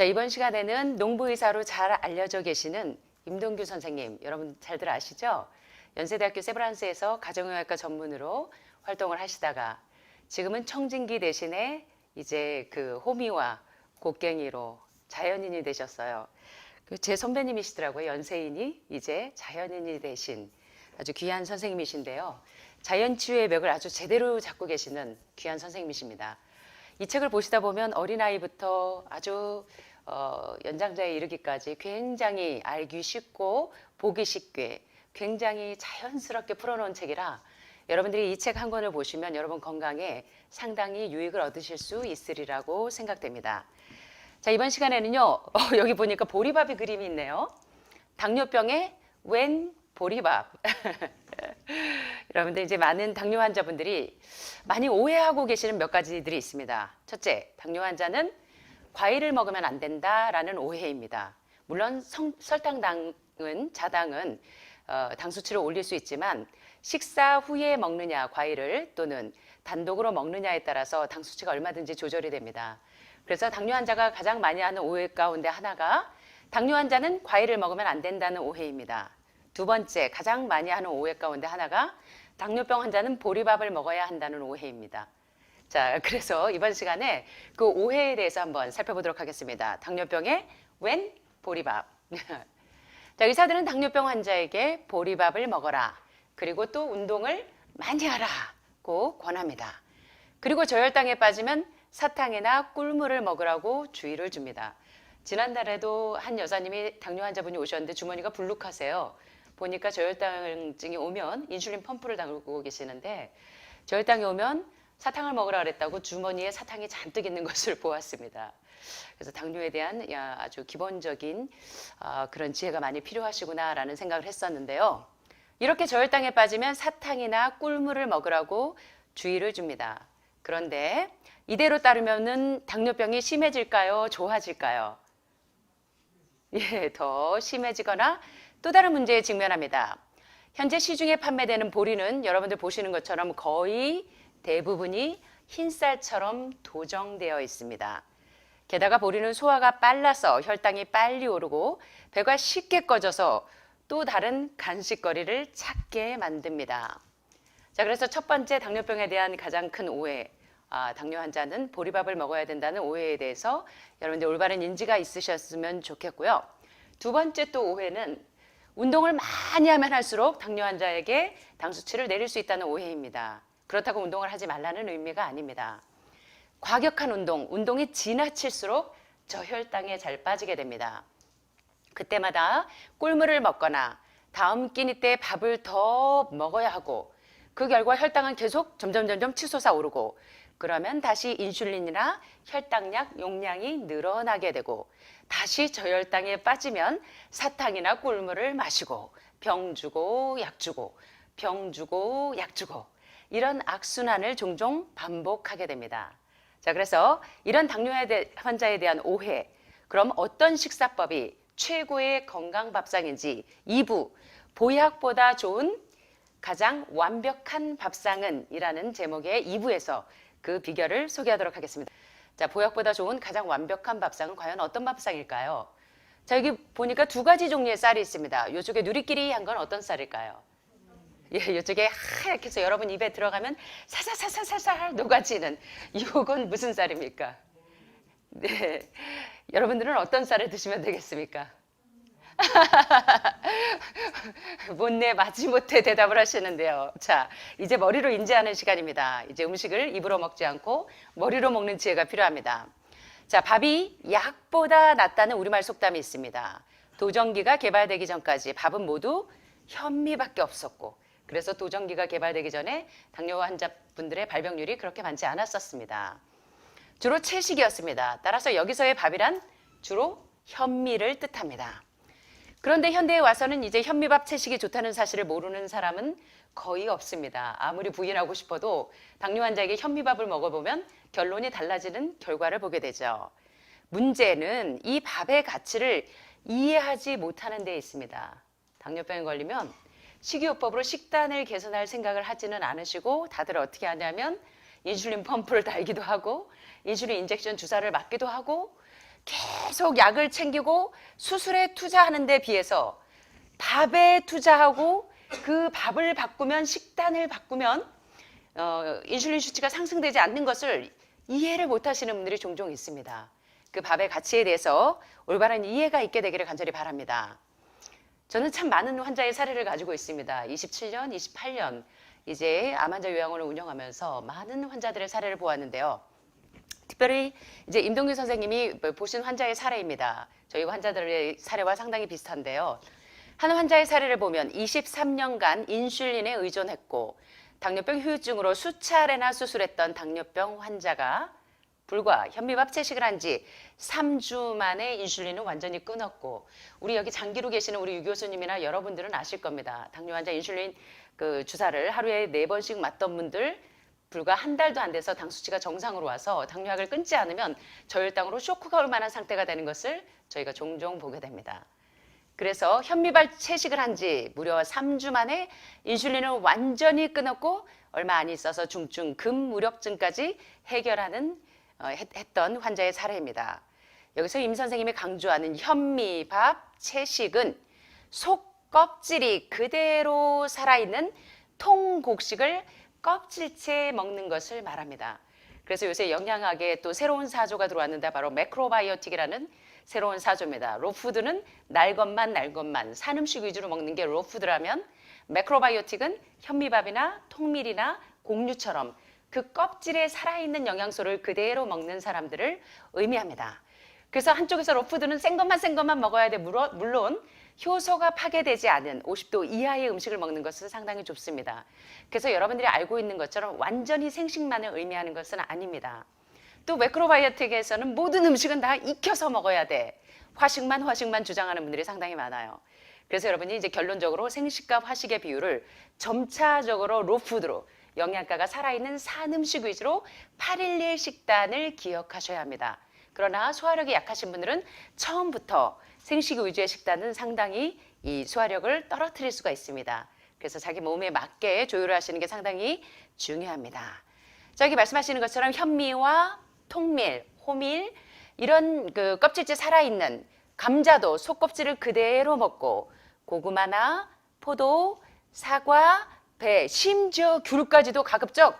자, 이번 시간에는 농부의사로 잘 알려져 계시는 임동규 선생님, 여러분 잘들 아시죠? 연세대학교 세브란스에서 가정의학과 전문으로 활동을 하시다가 지금은 청진기 대신에 이제 그 호미와 곡괭이로 자연인이 되셨어요. 그제 선배님이시더라고요. 연세인이 이제 자연인이 되신 아주 귀한 선생님이신데요. 자연치유의 벽을 아주 제대로 잡고 계시는 귀한 선생님이십니다. 이 책을 보시다 보면 어린아이부터 아주 어, 연장자에 이르기까지 굉장히 알기 쉽고 보기 쉽게 굉장히 자연스럽게 풀어놓은 책이라 여러분들이 이 책 한 권을 보시면 여러분 건강에 상당히 유익을 얻으실 수 있으리라고 생각됩니다. 자, 이번 시간에는요, 어, 여기 보니까 보리밥이 그림이 있네요. 당뇨병에 웬 보리밥. 여러분들 이제 많은 당뇨 환자분들이 많이 오해하고 계시는 몇 가지들이 있습니다. 첫째, 당뇨 환자는 과일을 먹으면 안 된다라는 오해입니다. 물론 성- 설탕당은 자당은 어, 당 수치를 올릴 수 있지만 식사 후에 먹느냐 과일을 또는 단독으로 먹느냐에 따라서 당 수치가 얼마든지 조절이 됩니다. 그래서 당뇨 환자가 가장 많이 하는 오해 가운데 하나가 당뇨 환자는 과일을 먹으면 안 된다는 오해입니다. 두 번째 가장 많이 하는 오해 가운데 하나가 당뇨병 환자는 보리밥을 먹어야 한다는 오해입니다. 자, 그래서 이번 시간에 그 오해에 대해서 한번 살펴보도록 하겠습니다. 당뇨병에 웬 보리밥. 자, 의사들은 당뇨병 환자에게 보리밥을 먹어라. 그리고 또 운동을 많이 하라고 권합니다. 그리고 저혈당에 빠지면 사탕이나 꿀물을 먹으라고 주의를 줍니다. 지난달에도 한 여사님이 당뇨 환자분이 오셨는데 주머니가 불룩하세요. 보니까 저혈당증이 오면 인슐린 펌프를 달고 계시는데 저혈당이 오면 사탕을 먹으라 그랬다고 주머니에 사탕이 잔뜩 있는 것을 보았습니다. 그래서 당뇨에 대한 야, 아주 기본적인 아, 그런 지혜가 많이 필요하시구나라는 생각을 했었는데요. 이렇게 저혈당에 빠지면 사탕이나 꿀물을 먹으라고 주의를 줍니다. 그런데 이대로 따르면은 당뇨병이 심해질까요? 좋아질까요? 예, 더 심해지거나 또 다른 문제에 직면합니다. 현재 시중에 판매되는 보리는 여러분들 보시는 것처럼 거의 대부분이 흰쌀처럼 도정되어 있습니다. 게다가 보리는 소화가 빨라서 혈당이 빨리 오르고 배가 쉽게 꺼져서 또 다른 간식거리를 찾게 만듭니다. 자, 그래서 첫 번째 당뇨병에 대한 가장 큰 오해. 아, 당뇨 환자는 보리밥을 먹어야 된다는 오해에 대해서 여러분들 올바른 인지가 있으셨으면 좋겠고요. 두 번째 또 오해는 운동을 많이 하면 할수록 당뇨 환자에게 당 수치를 내릴 수 있다는 오해입니다. 그렇다고 운동을 하지 말라는 의미가 아닙니다. 과격한 운동, 운동이 지나칠수록 저혈당에 잘 빠지게 됩니다. 그때마다 꿀물을 먹거나 다음 끼니 때 밥을 더 먹어야 하고 그 결과 혈당은 계속 점점 점점 치솟아 오르고 그러면 다시 인슐린이나 혈당약 용량이 늘어나게 되고 다시 저혈당에 빠지면 사탕이나 꿀물을 마시고 병 주고 약 주고 병 주고 약 주고 이런 악순환을 종종 반복하게 됩니다. 자, 그래서 이런 당뇨 환자에 대한 오해, 그럼 어떤 식사법이 최고의 건강 밥상인지 2부 보약보다 좋은 가장 완벽한 밥상은 이라는 제목의 2부에서 그 비결을 소개하도록 하겠습니다. 자, 보약보다 좋은 가장 완벽한 밥상은 과연 어떤 밥상일까요? 자, 여기 보니까 두 가지 종류의 쌀이 있습니다. 이쪽에 누리끼리 한 건 어떤 쌀일까요? 예, 이쪽에 하얗게 해서 여러분 입에 들어가면 사사사사사살 녹아지는 이건 무슨 쌀입니까? 네. 여러분들은 어떤 쌀을 드시면 되겠습니까? 못내 마지못해 대답을 하시는데요. 자, 이제 머리로 인지하는 시간입니다. 이제 음식을 입으로 먹지 않고 머리로 먹는 지혜가 필요합니다. 자, 밥이 약보다 낫다는 우리말 속담이 있습니다. 도전기가 개발되기 전까지 밥은 모두 현미밖에 없었고, 그래서 도전기가 개발되기 전에 당뇨 환자분들의 발병률이 그렇게 많지 않았었습니다. 주로 채식이었습니다. 따라서 여기서의 밥이란 주로 현미를 뜻합니다. 그런데 현대에 와서는 이제 현미밥 채식이 좋다는 사실을 모르는 사람은 거의 없습니다. 아무리 부인하고 싶어도 당뇨 환자에게 현미밥을 먹어보면 결론이 달라지는 결과를 보게 되죠. 문제는 이 밥의 가치를 이해하지 못하는 데 있습니다. 당뇨병에 걸리면 식이요법으로 식단을 개선할 생각을 하지는 않으시고 다들 어떻게 하냐면 인슐린 펌프를 달기도 하고 인슐린 인젝션 주사를 맞기도 하고 계속 약을 챙기고 수술에 투자하는 데 비해서 밥에 투자하고 그 밥을 바꾸면 식단을 바꾸면 어, 인슐린 수치가 상승되지 않는 것을 이해를 못 하시는 분들이 종종 있습니다. 그 밥의 가치에 대해서 올바른 이해가 있게 되기를 간절히 바랍니다. 저는 참 많은 환자의 사례를 가지고 있습니다. 27년, 28년 이제 암 환자 요양원을 운영하면서 많은 환자들의 사례를 보았는데요. 특별히 이제 임동규 선생님이 보신 환자의 사례입니다. 저희 환자들의 사례와 상당히 비슷한데요. 한 환자의 사례를 보면 23년간 인슐린에 의존했고 당뇨병 후유증으로 수차례나 수술했던 당뇨병 환자가 불과 현미밥 채식을 한 지 3주 만에 인슐린을 완전히 끊었고 우리 여기 장기로 계시는 우리 유 교수님이나 여러분들은 아실 겁니다. 당뇨 환자 인슐린 그 주사를 하루에 네 번씩 맞던 분들 불과 한 달도 안 돼서 당 수치가 정상으로 와서 당뇨약을 끊지 않으면 저혈당으로 쇼크가 올 만한 상태가 되는 것을 저희가 종종 보게 됩니다. 그래서 현미밥 채식을 한 지 무려 3주 만에 인슐린을 완전히 끊었고 얼마 안 있어서 중증 금무력증까지 해결하는 어, 했, 했던 환자의 사례입니다. 여기서 임 선생님이 강조하는 현미밥 채식은 속 껍질이 그대로 살아있는 통곡식을 껍질째 먹는 것을 말합니다. 그래서 요새 영양학에 또 새로운 사조가 들어왔는데 바로 매크로바이오틱이라는 새로운 사조입니다. 로푸드는 날 것만 날 것만 산 음식 위주로 먹는 게 로푸드라면 매크로바이오틱은 현미밥이나 통밀이나 곡류처럼 그 껍질에 살아있는 영양소를 그대로 먹는 사람들을 의미합니다. 그래서 한쪽에서 로푸드는 생 것만 생 것만 먹어야 돼. 물론 효소가 파괴되지 않은 50도 이하의 음식을 먹는 것은 상당히 좋습니다. 그래서 여러분들이 알고 있는 것처럼 완전히 생식만을 의미하는 것은 아닙니다. 또 매크로바이오틱에서는 모든 음식은 다 익혀서 먹어야 돼. 화식만 화식만 주장하는 분들이 상당히 많아요. 그래서 여러분이 이제 결론적으로 생식과 화식의 비율을 점차적으로 로푸드로 영양가가 살아있는 산 음식 위주로 8일1 식단을 기억하셔야 합니다. 그러나 소화력이 약하신 분들은 처음부터 생식 위주의 식단은 상당히 이 소화력을 떨어뜨릴 수가 있습니다. 그래서 자기 몸에 맞게 조율을 하시는 게 상당히 중요합니다. 저기 말씀하시는 것처럼 현미와 통밀, 호밀 이런 그 껍질째 살아 있는 감자도 속껍질을 그대로 먹고 고구마나 포도, 사과, 배, 심지어 귤까지도 가급적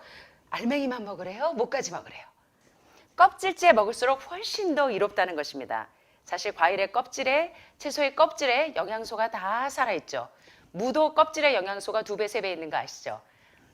알맹이만 먹으래요? 목까지 먹으래요. 껍질째 먹을수록 훨씬 더 이롭다는 것입니다. 사실 과일의 껍질에 채소의 껍질에 영양소가 다 살아있죠. 무도 껍질에 영양소가 두 배, 세 배 있는 거 아시죠?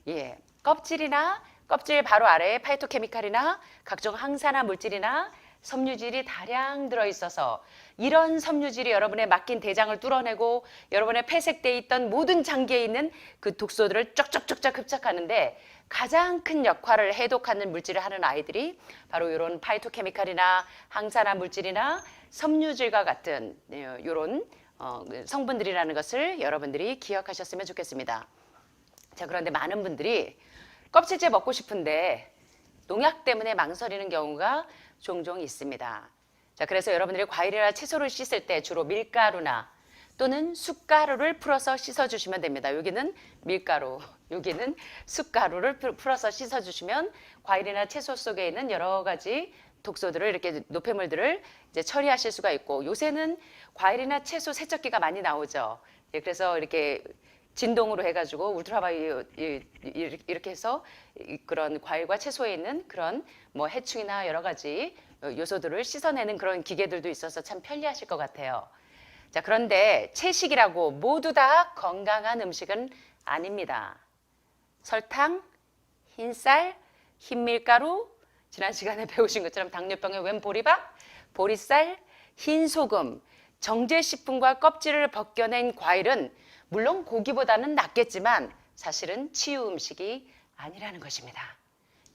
예. 껍질이나 껍질 바로 아래에 파이토케미칼이나 각종 항산화 물질이나 섬유질이 다량 들어있어서 이런 섬유질이 여러분의 막힌 대장을 뚫어내고 여러분의 폐색돼 있던 모든 장기에 있는 그 독소들을 쩍쩍쩍쩍 흡착하는데 가장 큰 역할을 해독하는 물질을 하는 아이들이 바로 이런 파이토케미칼이나 항산화 물질이나 섬유질과 같은 이런 어, 성분들이라는 것을 여러분들이 기억하셨으면 좋겠습니다. 자 그런데 많은 분들이 껍질째 먹고 싶은데 농약 때문에 망설이는 경우가 종종 있습니다. 자, 그래서 여러분들이 과일이나 채소를 씻을 때 주로 밀가루나 또는 숟가루를 풀어서 씻어주시면 됩니다. 여기는 밀가루, 여기는 숟가루를 풀어서 씻어주시면 과일이나 채소 속에 있는 여러 가지 독소들을 이렇게 노폐물들을 이제 처리하실 수가 있고 요새는 과일이나 채소 세척기가 많이 나오죠. 예, 그래서 이렇게 진동으로 해가지고 울트라바이오 이렇게 해서 그런 과일과 채소에 있는 그런 뭐 해충이나 여러 가지 요소들을 씻어내는 그런 기계들도 있어서 참 편리하실 것 같아요. 자, 그런데 채식이라고 모두 다 건강한 음식은 아닙니다. 설탕, 흰쌀, 흰밀가루, 지난 시간에 배우신 것처럼 당뇨병의 웬 보리밥, 보리쌀, 흰소금, 정제식품과 껍질을 벗겨낸 과일은 물론 고기보다는 낫겠지만 사실은 치유 음식이 아니라는 것입니다.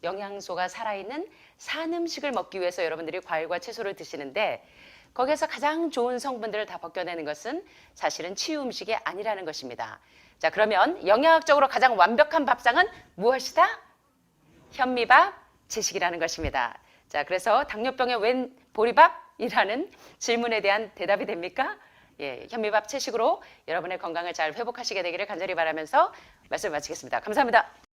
영양소가 살아있는 산 음식을 먹기 위해서 여러분들이 과일과 채소를 드시는데 거기에서 가장 좋은 성분들을 다 벗겨내는 것은 사실은 치유 음식이 아니라는 것입니다. 자, 그러면 영양학적으로 가장 완벽한 밥상은 무엇이다? 현미밥 채식이라는 것입니다. 자, 그래서 당뇨병에 웬 보리밥이라는 질문에 대한 대답이 됩니까? 예, 현미밥 채식으로 여러분의 건강을 잘 회복하시게 되기를 간절히 바라면서 말씀을 마치겠습니다. 감사합니다.